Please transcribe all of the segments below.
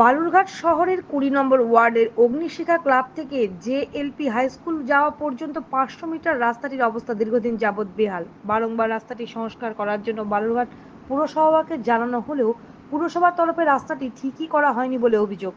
বালুরঘাট শহরের কুড়ি নম্বর ওয়ার্ডের অগ্নিশিখা ক্লাব থেকে জেএলপি হাই স্কুল যাওয়া পর্যন্ত পাঁচশো মিটার রাস্তাটির অবস্থা দীর্ঘদিন যাবৎ বেহাল। বারংবার রাস্তাটি সংস্কার করার জন্য বালুরঘাট পুরসভাকে জানানো হলেও পুরসভার তরফে রাস্তাটি ঠিকই করা হয়নি বলে অভিযোগ।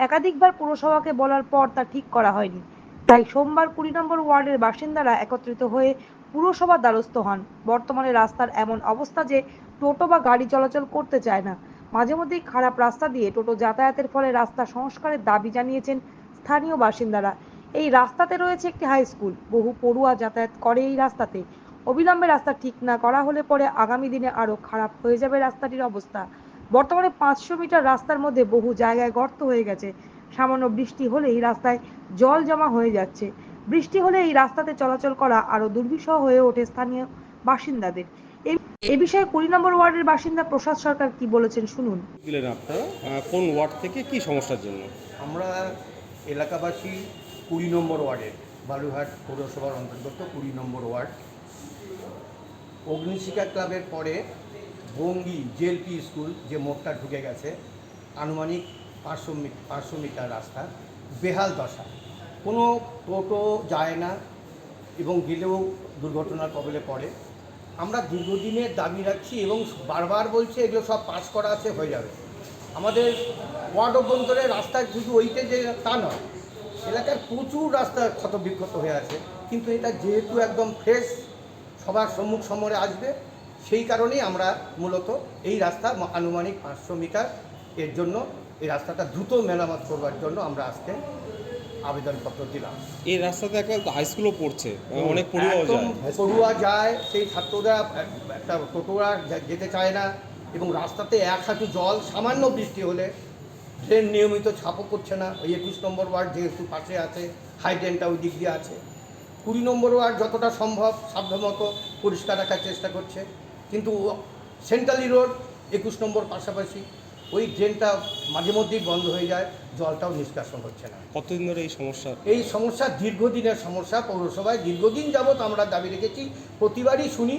একাধিকবার পুরসভাকে বলার পর তা ঠিক করা হয়নি। তাই সোমবার কুড়ি নম্বর ওয়ার্ডের বাসিন্দারা একত্রিত হয়ে পুরসভার দ্বারস্থ হন। বর্তমানে রাস্তার এমন অবস্থা যে টোটো বা গাড়ি চলাচল করতে চায় না। মাঝে মধ্যেই খারাপ রাস্তা দিয়ে টোটো যাতায়াতের ফলে রাস্তা সংস্কারের দাবি জানিয়েছেন স্থানীয় বাসিন্দারা। এই রাস্তাতে রয়েছে একটি হাই স্কুল বহু পড়ুয়া যাতায়াত করে এই রাস্তাতে। অবিলম্বে রাস্তা ঠিক না করা হলে পরে আগামী দিনে আরও খারাপ হয়ে যাবে রাস্তাটির অবস্থা। বর্তমানে পাঁচশো মিটার রাস্তার মধ্যে বহু জায়গায় গর্ত হয়ে গেছে। সামান্য বৃষ্টি হলেই রাস্তায় জল জমা হয়ে যাচ্ছে। বৃষ্টি হলে এই রাস্তাতে চলাচল করা আরও দুর্বিষহ হয়ে ওঠে স্থানীয় বাসিন্দাদের। এই- এ বিষয়ে কুড়ি নম্বর ওয়ার্ডের বাসিন্দা প্রসাদ সরকার কি বলেছেন শুনুন। দিলেন আপনারা কোন ওয়ার্ড থেকে কি সমস্যার জন্য? আমরা এলাকাবাসী কুড়ি নম্বর ওয়ার্ডের বালুঘাট পৌরসভার অন্তর্গত কুড়ি নম্বর ওয়ার্ড। অগ্নিশিখা ক্লাবের পরে বঙ্গি জেএলপি স্কুল যে মোড়টা ঢুকে গেছে আনুমানিক পাঁচশো মি পাঁচশো মিটার রাস্তা বেহাল দশা। কোনো টোটো যায় না এবং গেলেও দুর্ঘটনার কবলে পড়ে। আমরা দীর্ঘদিনের দাবি রাখছি এবং বারবার বলছে এগুলো সব পাস করা আছে, হয়ে যাবে। আমাদের ওয়ার্ড অভ্যন্তরে রাস্তায় শুধু ওইতে যে তা নয় এলাকার প্রচুর রাস্তা ক্ষত বিক্ষত হয়ে আছে, কিন্তু এটা যেহেতু একদম ফ্রেশ সবার সম্মুখ সমরে আসবে, সেই কারণেই আমরা মূলত এই রাস্তা আনুমানিক পাঁচশো মিটার এর জন্য এই রাস্তাটা দ্রুত মেরামত করবার জন্য আমরা আজকে আবেদনপত্র দিলাম। এই রাস্তাতে একটা হাই স্কুলও পড়ছে অনেক পড়ুয়াও যায়। পড়ুয়া যায় সেই ছাত্ররা একটা টোটোরা যেতে চায় না এবং রাস্তাতে এক হাঁটু জল সামান্য বৃষ্টি হলে ট্রেন নিয়মিত ছাপও করছে না। ওই একুশ নম্বর ওয়ার্ড যেহেতু পাশে আছে হাই ট্রেনটা ওই দিক দিয়ে আছে। কুড়ি নম্বর ওয়ার্ড যতটা সম্ভব সাধ্যমতো পরিষ্কার রাখার চেষ্টা করছে। কিন্তু সেন্ট্রালি রোড একুশ নম্বর পাশাপাশি ওই ড্রেনটা মাঝে মধ্যেই বন্ধ হয়ে যায় জলটাও নিষ্কাশন হচ্ছে না। কতদিন ধরে এই সমস্যা? এই সমস্যা দীর্ঘদিনের সমস্যা পৌরসভায় দীর্ঘদিন যাবৎ আমরা দাবি রেখেছি প্রতিবারই শুনি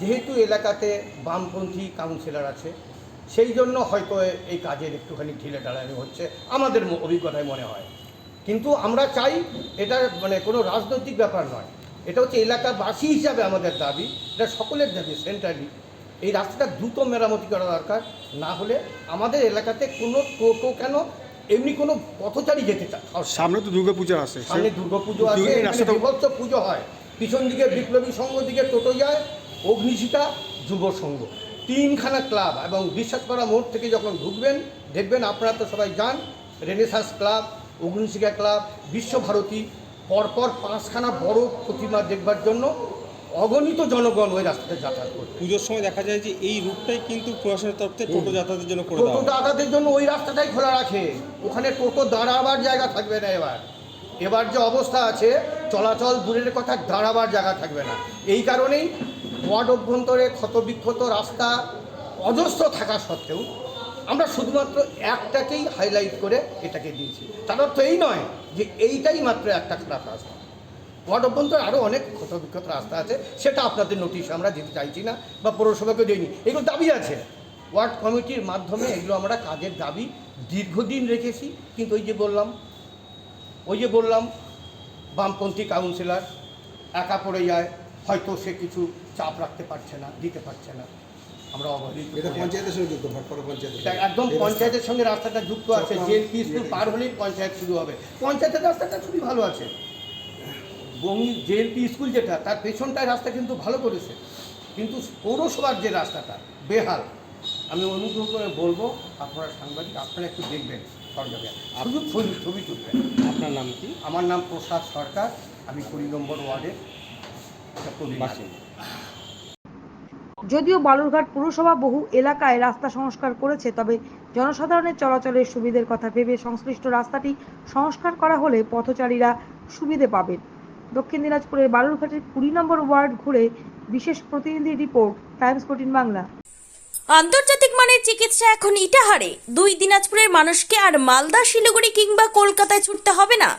যেহেতু এলাকাতে বামপন্থী কাউন্সিলর আছে সেই জন্য হয়তো এই কাজের একটুখানি ঢিলে ঢালানি হচ্ছে আমাদের অভিজ্ঞতায় মনে হয়। কিন্তু আমরা চাই এটা মানে কোনো রাজনৈতিক ব্যাপার নয়। এটা হচ্ছে এলাকাবাসী হিসাবে আমাদের দাবি এটা সকলের দাবি সেন্ট্রালি এই রাস্তাটা দ্রুত মেরামতি করা দরকার। না হলে আমাদের এলাকাতে কোনো টোটো কেন এমনি কোনো পথচারী যেতে চায়। সামনে তো দুর্গাপূজা আছে। সামনে দুর্গাপুজো আছে বিভৎস পুজো হয়। পিছন দিকে বিপ্লবী সংঘ দিকে টোটো যায় অগ্নিশিখা যুব সংঘ। তিনখানা ক্লাব এবং বিশ্বাস করা মোড় থেকে যখন ঢুকবেন দেখবেন আপনারা তো সবাই যান renaissance club Agnishikha club Visva Bharati পরপর পাঁচখানা বড় প্রতিমা দেখবার জন্য অগণিত জনগণ ওই রাস্তাতে যাতায়াত করে পুজোর সময় দেখা যায় যে এই রুটটাই কিন্তু প্রশাসনের তরফ থেকে টোটো যাতায়াতের জন্য করে টোটো যাতায়াতের জন্য ওই রাস্তাটাই খোলা রাখে। ওখানে টোটো দাঁড়াবার জায়গা থাকবে না এবার। এবার যে অবস্থা আছে চলাচল দূরের কথা দাঁড়াবার জায়গা থাকবে না। এই কারণেই ওয়ার্ড অভ্যন্তরে ক্ষতবিক্ষত রাস্তা অজস্র থাকা সত্ত্বেও আমরা শুধুমাত্র একটাকেই হাইলাইট করে এটাকে দিয়েছি। তার অর্থ এই নয় যে এইটাই মাত্র একটা খারাপ রাস্তা। ওয়ার্ড অভ্যন্তরে আরও অনেক ক্ষতবিক্ষত রাস্তা আছে সেটা আপনাদের নোটিশ আমরা দিতে চাইছি না বা পৌরসভাকে দিইনি। এগুলো দাবি আছে। ওয়ার্ড কমিটির মাধ্যমে এগুলো আমরা কাজের দাবি দীর্ঘদিন রেখেছি কিন্তু ওই যে বললাম ওই যে বললাম বামপন্থী কাউন্সিলর একা পড়ে যায় হয়তো সে কিছু চাপ রাখতে পারছে না দিতে পারছে না। আমরা অবহেলিত এটা পঞ্চায়েতের সঙ্গে যুক্ত ভাটপাড়া পঞ্চায়েতের একদম পঞ্চায়েতের সঙ্গে রাস্তাটা যুক্ত আছে যে পি স্কুল পার হলেই পঞ্চায়েত শুরু হবে। পঞ্চায়েতের রাস্তাটা খুবই ভালো আছে। বঙ্গি জেএলপি স্কুল যেটা তার পেছনটায় রাস্তা কিন্তু ভালো করেছে। কিন্তু পৌরসভার যে রাস্তাটা বেহাল। আমি অনুগ্রহ করে বলব আপনারা সাংবাদিক আপনারা একটু দেখবেন সরকারে শুধু ছবি ছবি তুলবেন। আপনার নাম কি? আমার নাম প্রসাদ সরকার আমি কুড়ি নম্বর ওয়ার্ডের বাসিন্দা। যদিও বালুরঘাট পুরসভা বহু এলাকায় রাস্তা সংস্কার করেছে তবে জনসাধারণের চলাচলের সুবিধের কথা ভেবে সংশ্লিষ্ট রাস্তাটি সংস্কার করা হলে পথচারীরা সুবিধে পাবেন। দক্ষিণ দিনাজপুরের বালুরঘাটের কুড়ি নম্বর ওয়ার্ড ঘুরে বিশেষ প্রতিনিধি রিপোর্ট, টাইমস ফোর্টিন বাংলা। আন্তর্জাতিক মানের চিকিৎসা এখন ইটাহারে। দুই দিনাজপুরের মানুষকে আর মালদা, শিলিগুড়ি কিংবা কলকাতায় ছুটতে হবে না।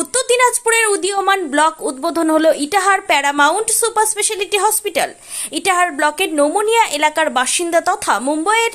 উত্তর দিনাজপুরের উদীয়মান ব্লক উদ্বোধন হলো Itahar paramount super speciality hospital. Itahar ব্লকের নোমোনিয়া এলাকার বাসিন্দা তথা মুম্বইয়ের